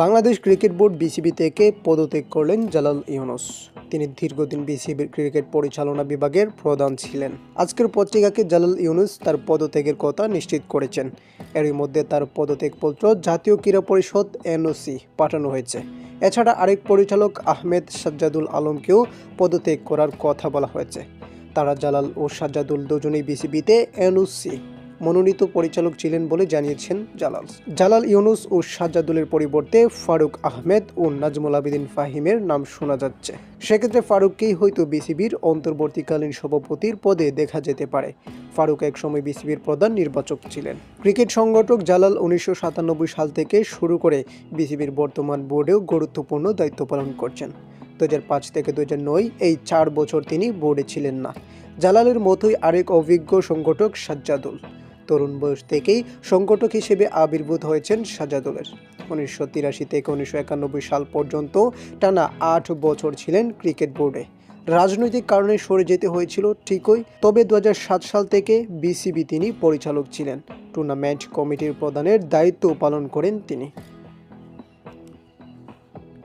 Bangladesh cricket board BCB থেকে পদত্যাগ করলেন জালাল ইউনুস। তিনি দীর্ঘদিন বিসিবির ক্রিকেট পরিচালনা বিভাগের প্রধান ছিলেন। আজকের পত্রিকাকে জালাল ইউনুস তার পদত্যাগের কথা নিশ্চিত করেছেন। এরই মধ্যে তার পদত্যাগপত্র জাতীয় ক্রীড়া পরিষদ এনওসি পাঠানো হয়েছে। এছাড়া আরেক পরিচালক আহমেদ সাজ্জাদুল আলমকেও পদত্যাগ করার কথা বলা হয়েছে। তারা জালাল ও সাজ্জাদুল দুজনেই বিসিবিতে এনওসি মনোনীত পরিচালক ছিলেন বলে জানিয়েছেন জালাল। জালাল ইউনুস ও সাজ্জাদুলের পরিবর্তে ফারুক আহমেদ ও নাজমুল আবেদিন ফাহিমের নাম শোনা যাচ্ছে। সেক্ষেত্রে ফারুককেই হয়তো বিসিবির অন্তর্বর্তীকালীন সভাপতির পদে দেখা যেতে পারে। ফারুক একসময় বিসিবির প্রধান নির্বাচক ছিলেন। ক্রিকেট সংগঠক জালাল উনিশশো সাতানব্বই সাল থেকে শুরু করে বিসিবির বর্তমান বোর্ডেও গুরুত্বপূর্ণ দায়িত্ব পালন করছেন। দু থেকে দু এই চার বছর তিনি বোর্ডে ছিলেন না। জালালের মতোই আরেক অভিজ্ঞ সংগঠক সাজ্জাদুল। তরুণ বয়স থেকেই সংগঠক হিসেবে আবির্ভূত হয়েছেন সাজাদুলের। উনিশশো তিরাশি থেকে উনিশশো একানব্বই সাল পর্যন্ত টানা আট বছর ছিলেন ক্রিকেট বোর্ডে। রাজনৈতিক কারণে সরে যেতে হয়েছিল ঠিকই, তবে দু হাজার সাত সাল থেকে বিসিবি তিনি পরিচালক ছিলেন। টুর্নামেন্ট কমিটির প্রধানের দায়িত্ব পালন করেন তিনি।